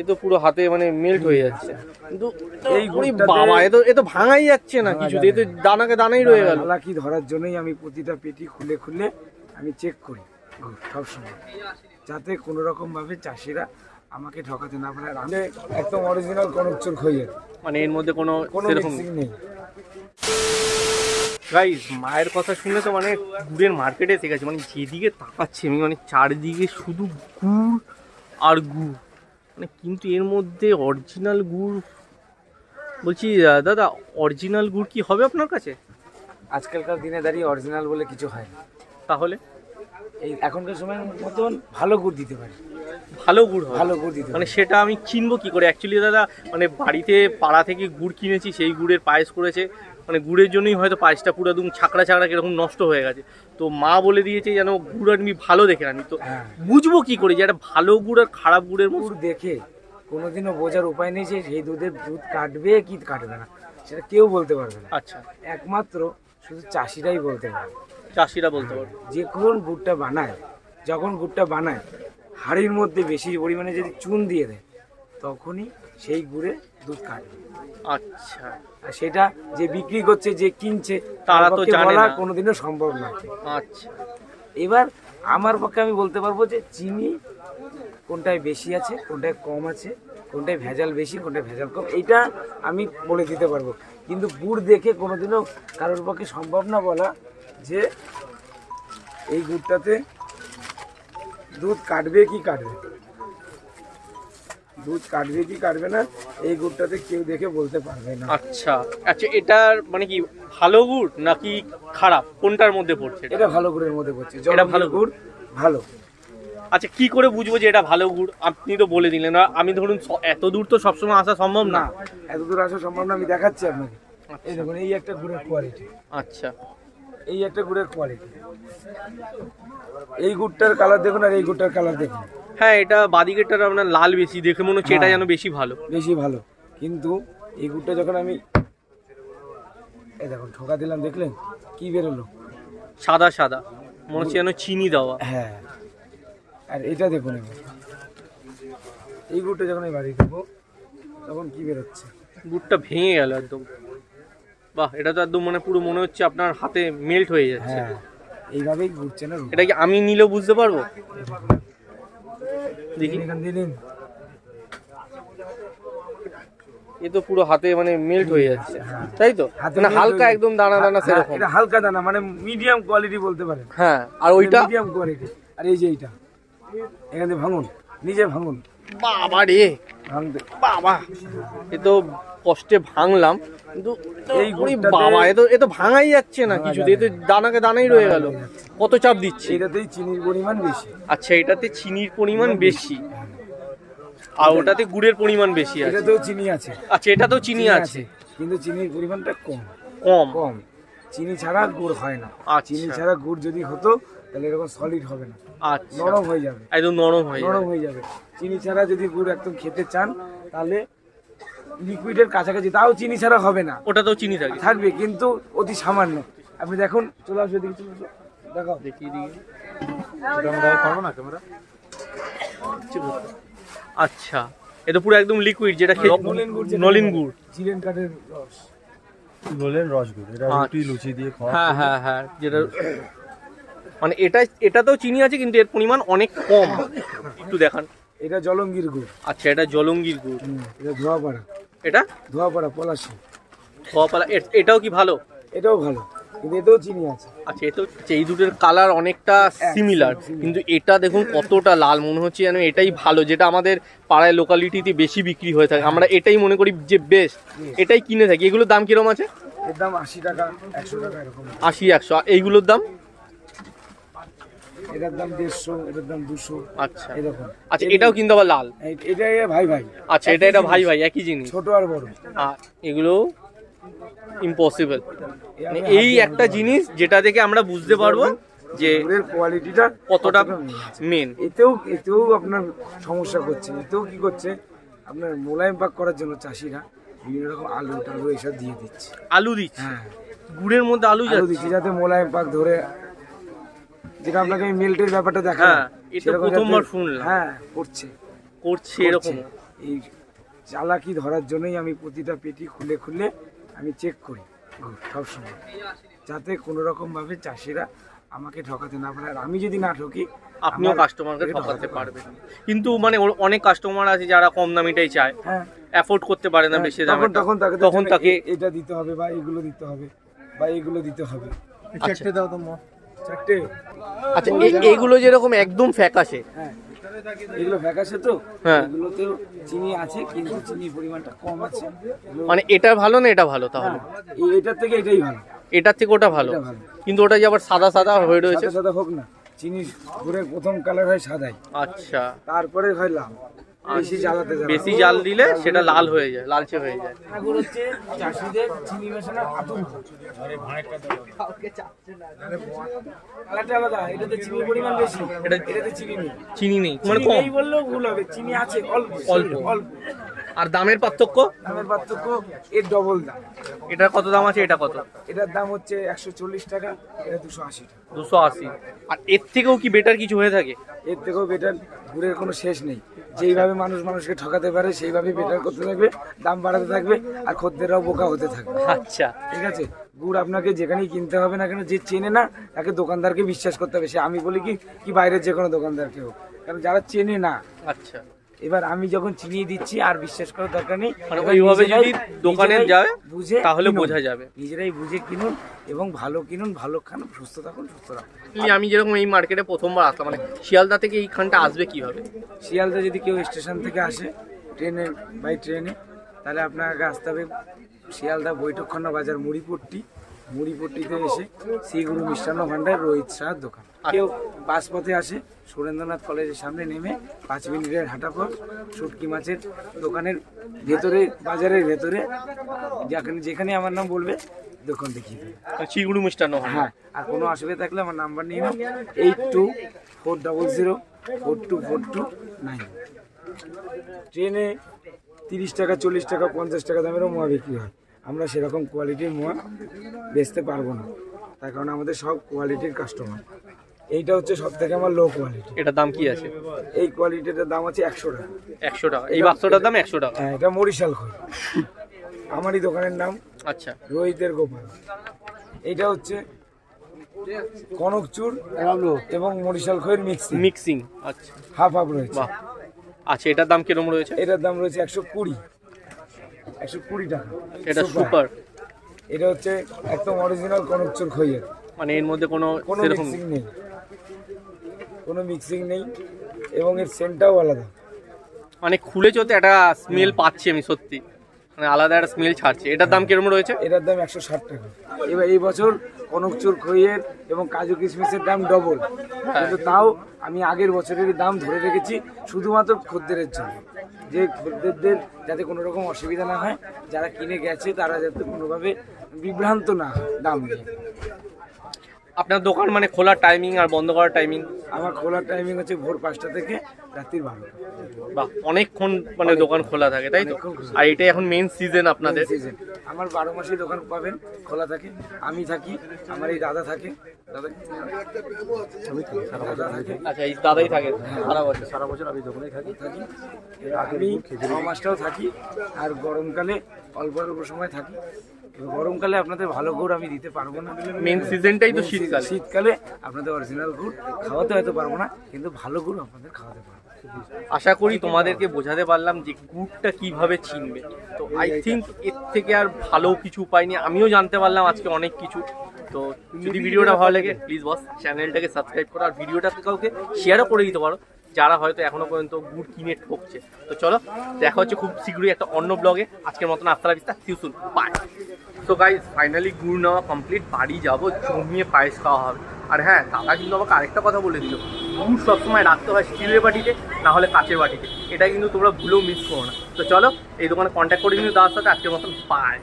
এ তো পুরো হাতে মানে মেল্ট হয়ে যাচ্ছে। কিন্তু এই বাবা এ তো এ তো ভাঙাই যাচ্ছে না কিছুতে এ তো দানাকে দানাই রয়ে গেল। হালাকি ধরার জন্যই আমি প্রতিটা পেটি খুলে খুলে আমি চেক করি গুড় সবসময় যাতে কোনো রকম ভাবে চাষিরা আমাকে ঠকাতে না পারে আমি একদম অরিজিনাল কনকচুর খইয়ের মানে এর মধ্যে কোনো সেরকম নেই। গাইস মায়ের কথা শুনে তো মানে গুড়ের মার্কেটে এসে গেছে। মানে যেদিকে তাকাচ্ছি আমি মানে চারিদিকে শুধু গুড় আর গুড়। কিন্তু এর মধ্যে অরিজিনাল গুড় বলছি দাদা অরিজিনাল গুড় কি হবে আপনার কাছে? আজকালকার দিনে দাঁড়িয়ে অরিজিনাল বলে কিছু হয় না। তাহলে? এই এখনকার সময়ের মতন ভালো গুড় দিতে পারে। ভালো গুড় হবে। ভালো গুড় দিতে মানে সেটা আমি চিনবো কি করে? অ্যাকচুয়ালি দাদা মানে বাড়িতে পাড়া থেকে গুড় কিনেছি সেই গুড়ের পায়েস করেছে। মানে গুড়ের জন্যই হয়তো পায়েসটা পুরো একদম ছাকড়া ছাকড়া কীরকম নষ্ট হয়ে গেছে। তো মা বলে দিয়েছে যেন গুড় আমি ভালো দেখে আনি তো হ্যাঁ। বুঝব কি করে যে একটা ভালো গুড় আর খারাপ গুড়ের মধ্যে গুড় দেখে কোনোদিনও বোঝার উপায় নেই যে সেই দুধের দুধ কাটবে কি কাটবে না। সেটা কেউ বলতে পারবে না। আচ্ছা। একমাত্র শুধু চাষিরাই বলতে পারবে। চাষিরা বলতে পারবে। যে কোন গুড়টা বানায় যখন গুড়টা বানায় হাড়ির মধ্যে বেশি পরিমাণে যদি চুন দিয়ে দেয় তখনই সেই গুড়ে দুধ কাটবে আচ্ছা। আর সেটা যে বিক্রি করছে যে কিনছে তারা তো জানে না। কোনোদিনও সম্ভব নয় আচ্ছা। এবার আমার পক্ষে আমি বলতে পারব যে চিনি কোনটায় বেশি আছে কোনটায় কম আছে কোনটায় ভেজাল বেশি কোনটায় ভেজাল কম এটা আমি বলে দিতে পারব। কিন্তু গুড় দেখে কোনোদিনও কারোর পক্ষে সম্ভব না বলা যে এই গুড়টাতে দুধ কাটবে কি কাটবে। দুধ কাটবে কি কাটবে না এই গুড়টাতে কেউ দেখে বলতে পারবে না। আচ্ছা আচ্ছা এটার মানে কি ভালো গুড় নাকি খারাপ? কোনটার মধ্যে পড়ছে এটা? ভালো গুড়ের মধ্যে পড়ছে এটা ভালো গুড়? ভালো। আচ্ছা কি করে বুঝব যে এটা ভালো গুড়? আপনি তো বলে দিলেন আমি ধরুন এত দূর তো সবসময় আসা সম্ভব না। না এত দূর আসা সম্ভব না আমি দেখাচ্ছি আপনাকে। এই দেখুন এই একটা গুড়ের কোয়ালিটি আচ্ছা। এই একটা গুড়ের কোয়ালিটি এই গুড়টার কালার দেখুন আর এই গুড়টার কালার দেখুন। হ্যাঁ এটা বাদিকেটার আপনার লাল বেশি দেখে মনে হচ্ছে এটা হ্যাঁ। যেন বেশি ভালো। বেশি ভালো। কিন্তু এই গুড়টা যখন আমি এই দেখুন ঠোকা দিলাম দেখলেন? কি বেরোলো? সাদা সাদা। মনে হচ্ছে যেন চিনি দেওয়া। হ্যাঁ। আর এটা দেখুন এবার। এই গুড়টা যখন আমি বাড়ি দেবো তখন কি বেরোচ্ছে? গুড়টা ভেঙে গেল একদম। বাহ এটা তো একদম মানে পুরো মনে হচ্ছে আপনার হাতে মেল্ট হয়ে যাচ্ছে। হ্যাঁ এইভাবেই ঘুরছে না এটা কি আমি নিলেও বুঝতে পারব? দেখি। এ তো পুরো হাতে মানে মেল্ট হয়ে যাচ্ছে। তাই তো? মানে হালকা একদম দানা দানা হ্যাঁ, সেরকম। এটা হালকা দানা মানে মিডিয়াম কোয়ালিটি বলতে পারেন। হ্যাঁ আর ওইটা? মিডিয়াম কোয়ালিটি আর এই যে এইটা এখানে ভাঙুন নিজে ভাঙুন। বাবা রে! ভাঙতে বাবা এ তো কষ্টে ভাঙলাম কিন্তু এই বাবা এ তো এ তো ভাঙাই যাচ্ছে না এ তো দানাকে দানাই রয়ে গেল। কত চাপ দিচ্ছে? এটাতেই চিনির পরিমাণ বেশি। আচ্ছা এটাতে চিনির পরিমাণ বেশি আর ওটাতে গুড়ের পরিমাণ বেশি আছে। এটাতেও চিনি আছে। আচ্ছা এটাতেও চিনি আছে? কিন্তু চিনির পরিমাণটা কম। কম? কম। চিনি ছাড়া গুড় হয় না। আচ্ছা। চিনি ছাড়া গুড় যদি হতো তাহলে এরকম সলিড হবে না। আচ্ছা। নরম হয়ে যাবে। একদম নরম হয়ে নরম হয়ে যাবে। চিনি ছাড়া যদি গুড় একদম খেতে চান তাহলে লিকুইডের কাছাকাছি তাও চিনি ছাড়া হবে না। ওটাতেও চিনি থাকে থাকবে কিন্তু অতি সামান্য। আপনি দেখুন চলে আসবে দিকে চলে আসবে দেখাও দেখি দিকে আচ্ছা। এটা পুরো একদম লিকুইড যেটা খেয়ে নলেন গুড় গুড়। চিলেন কাঠের রস। নলেন রসগুলো এটা আচ্ছা। রুটি লুচি দিয়ে খাওয়া হ্যাঁ হ্যাঁ হ্যাঁ। যেটা মানে এটা এটাতেও চিনি আছে কিন্তু এর পরিমাণ অনেক কম। একটু দেখান। এটা জলঙ্গির গুড়। আচ্ছা এটা জলঙ্গির গুড়। এটা ধোয়াপাড়া। এটা? ধোয়াপাড়া পলাশি। ধোয়াপালা এ- এটাও কি ভালো? এটাও ভালো কিন্তু এতেও চিনি আছে। আচ্ছা এটাও এই দুটোর কালার অনেকটা সিমিলার কিন্তু এটা দেখুন কতটা লাল মনে হচ্ছে যেন এটাই ভালো যেটা আমাদের পাড়ায় লোকালিটিতে বেশি বিক্রি হয়ে থাকে। আমরা এটাই মনে করি যে বেস্ট এটাই কিনে থাকি। এগুলোর দাম আছে? এর দাম আশি টাকা একশো টাকা এরকম। আশি একশো। এইগুলোর দাম? এটার দাম দেড়শো এটার দাম দুশো আচ্ছা। এরকম। আচ্ছা এটাও কিন্তু আবার লাল। এটা এ ভাই ভাই। আচ্ছা এটা এটা ভাই ভাই একই জিনিস। ছোট আর বড়। আর এগুলো ইম্পসিবল মানে এই একটা জিনিস যেটা থেকে আমরা বুঝতে পারব যে। কোয়ালিটিটা কতটা মেন এতেও এতেও আপনার সমস্যা করছে। এতেও কি করছে? আপনার মোলায়েম পাক করার জন্য চাষিরা বিভিন্ন রকম আলু টালু এসব দিয়ে দিচ্ছে। আলু দিচ্ছে? হ্যাঁ। গুড়ের মধ্যে আলু আলু দিচ্ছে যাতে মোলায়েম পাক ধরে যেটা আপনাকে মেল্টের ব্যাপারটা দেখা হ্যাঁ, এটা প্রথমবার শুনলাম। হ্যাঁ করছে। করছে এরকম। এই চালাকি ধরার জন্যই আমি প্রতিটা পেটি খুলে খুলে আমি চেক করি। সবসময় যাতে কোনো রকমভাবে চাষিরা আমাকে ঠকাতে না পারে। আর আমি যদি না ঠকি আপনিও কাস্টমারকে ঠকাতে পারবেন। কিন্তু মানে ওর অনেক কাস্টমার আছে যারা কম দামিটাই চায়। হ্যাঁ। অ্যাফোর্ড করতে পারে না বেশি দামে তখন তাকে তখন তাকে এটা দিতে হবে বা এগুলো দিতে হবে বা এগুলো দিতে হবে। আচ্ছা। দাও তো চারটে আচ্ছা এইগুলো যেরকম একদম ফ্যাকাশে হ্যাঁ এগুলো ফ্যাকাশে তো হ্যাঁ। এগুলোতেও চিনি আছে কিন্তু চিনির পরিমাণটা কম আছে। মানে এটা ভালো না এটা ভালো তাহলে? এটার থেকে এটাই ভালো। এটার থেকে ওটা ভালো। কিন্তু ওটা যে আবার সাদা সাদা হয়ে রয়েছে? সাদা হোক না চিনি প্রথম কালার হয় সাদাই। আচ্ছা। তারপরে হয় লাল। বেশি জ্বালাতে বেশি জাল দিলে সেটা লাল হয়ে যায় লালচে হয়ে যায়। গুড় হচ্ছে চাষিদের চিনি মেশানোর আতঙ্ক কালারটা আলাদা এটাতে চিনির পরিমাণ বেশি এটা- এটাতে চিনি নেই। চিনি নেই মানে কম। নেই বললেও ভুল হবে চিনি আছে অল্প অল্প। অল্প। আর দামের পার্থক্য? দামের পার্থক্য এর ডবল দাম। এটার কত দাম আছে এটা কত? এটার দাম হচ্ছে একশো চল্লিশ টাকা এটা দুশো আশি টাকা। দুশো আশি। আর এর থেকেও কি বেটার কিছু হয়ে থাকে? এর থেকেও বেটার ঘুরের কোনো শেষ নেই। যেইভাবে মানুষ মানুষকে ঠকাতে পারে সেইভাবে বেটার করতে থাকবে দাম বাড়াতে থাকবে আর খদ্দেররাও বোকা হতে থাকবে। আচ্ছা। ঠিক আছে? গুড় আপনাকে যেখানেই কিনতে হবে না কেন যে চেনে না তাকে দোকানদারকে বিশ্বাস করতে হবে। সে আমি বলি কি কি বাইরের যে কোনো দোকানদারকে হোক। কারণ যারা চেনে না আচ্ছা। এবার আমি যখন চিনিয়ে দিচ্ছি আর বিশ্বাস করার দরকার নেই মানে ওইভাবে যদি দোকানে যায়, বুঝে তাহলে বোঝা যাবে। নিজেরাই বুঝে কিনুন এবং ভালো কিনুন ভালো খান সুস্থ থাকুন সুস্থ রাখুন। আমি যেরকম এই মার্কেটে প্রথমবার আসলাম মানে শিয়ালদা থেকে এইখানটা আসবে কীভাবে? শিয়ালদা যদি কেউ স্টেশন থেকে আসে ট্রেনে বাই ট্রেনে তাহলে আপনাকে আসতে হবে শিয়ালদা বৈঠকখন্না বাজার মুড়িপট্টি। মুড়িপট্টিতে এসে শ্রীগুরু মিষ্টান্ন ভাণ্ডার রোহিত শাহর দোকান। কেউ বাস পথে আসে সুরেন্দ্রনাথ কলেজের সামনে নেমে পাঁচ মিনিটের হাঁটা পর শুটকি মাছের দোকানের ভেতরে বাজারের ভেতরে যেখানে যেখানে আমার নাম বলবে দোকান দেখিয়ে দেবে। চিগুড়ু মিষ্টান্ন হয় হ্যাঁ আর কোনো অসুবিধা থাকলে আমার নাম্বার নিয়ে নাও। Eight two four double zero four two four two nine. ট্রেনে তিরিশ টাকা চল্লিশ টাকা পঞ্চাশ টাকা দামেরও মোয়া বিক্রি হয়। আমরা সেরকম কোয়ালিটির মোয়া বেচতে পারব না। তার কারণ আমাদের সব কোয়ালিটির কাস্টমার এইটা হচ্ছে সব থেকে আমার লো কোয়ালিটি এটার দাম কি আছে? এই কোয়ালিটিটার দাম আছে একশো টাকা। একশো টাকা। এই বাক্সটার দাম একশো টাকা। হ্যাঁ এটা মরিশাল খই আমারই দোকানের নাম আচ্ছা। রোহিতের গোপাল। এইটা হচ্ছে কনকচুর এবং মরিশাল খইয়ের মিক্সিং মিক্সিং আচ্ছা। হাফ হাফ রয়েছে। আচ্ছা এটার দাম কিরম রয়েছে? এটার দাম রয়েছে একশো কুড়ি। একশো কুড়ি টাকা। এটা সুপার এটা হচ্ছে একদম অরিজিনাল কনকচুর খইয়ের। মানে এর মধ্যে কোনো কোনো মিক্সিং নেই। কোনো মিক্সিং নেই এবং এর সেন্টটাও আলাদা। মানে খুলে চলতে একটা স্মেল পাচ্ছি আমি সত্যি। মানে আলাদা একটা স্মেল ছাড়ছে। এটার দাম কিরম রয়েছে? এটার দাম একশো ষাট টাকা। এবার এই বছর কনকচুর খইয়ের এবং কাজু কিশমিশের দাম ডবল কিন্তু তাও আমি আগের বছরের দাম ধরে রেখেছি শুধুমাত্র খদ্দেরের জন্য। যে খদ্দেরদের যাতে কোনো রকম অসুবিধা না হয়, যারা কিনে গেছে তারা যাতে কোনোভাবে বিভ্রান্ত না দাম নিয়ে। আপনার দোকান মানে খোলার টাইমিং আর বন্ধ করার টাইমিং আমার খোলার টাইমিং হচ্ছে ভোর পাঁচটা থেকে রাত্রির বারোটা। বা অনেকক্ষণ মানে দোকান খোলা থাকে তাই তো? আর এটাই এখন মেন সিজন আপনাদের। সিজন আমার বারো মাসে দোকান পাবেন খোলা থাকে। আমি থাকি আমার এই দাদা থাকে। দাদা দাদা থাকে। আচ্ছা এই দাদাই থাকে সারা বছর। সারা বছর আমি দোকানেই থাকি। থাকি। আমি ছ মাসটাও থাকি আর গরমকালে অল্প অল্প সময় থাকি। গরমকালে আপনাদের ভালো গুড় আমি দিতে পারব না। মেন সিজনটাই তো শীতকালে। শীতকালে আপনাদের অরিজিনাল গুড় খাওয়াতে হয়তো পারব না কিন্তু ভালো গুড় আপনাদের খাওয়াতে পারব। আশা করি তোমাদেরকে বোঝাতে পারলাম যে গুড়টা কীভাবে চিনবে। তো আই থিঙ্ক এর থেকে আর ভালো কিছু উপায় নেই। আমিও জানতে পারলাম আজকে অনেক কিছু। তো যদি ভিডিওটা ভালো লাগে প্লিজ বস চ্যানেলটাকে সাবস্ক্রাইব করো। আর ভিডিওটাকে কাউকে শেয়ারও করে দিতে পারো। যারা হয়তো এখনও পর্যন্ত গুড় কিনে ঠকছে। তো চলো, দেখা হচ্ছে খুব শীঘ্রই একটা অন্য ব্লগে আজকের মতন আস্তারা বিস্তার সিউসুন বাই তো গাইজ ফাইনালি গুড় নেওয়া কমপ্লিট বাড়ি যাব, জমিয়ে পায়েস খাওয়া হবে। আর হ্যাঁ দাদা কিন্তু আমাকে আরেকটা কথা বলে দিল। গুড় সবসময় রাখতে হয় স্টিলের বাটিতে, না হলে কাঁচের বাটিতে। এটা কিন্তু তোমরা ভুলেও মিস করো না। তো চলো, এই দোকানে কন্ট্যাক্ট করে কিন্তু দাদার সাথে। আজকের মতন বাই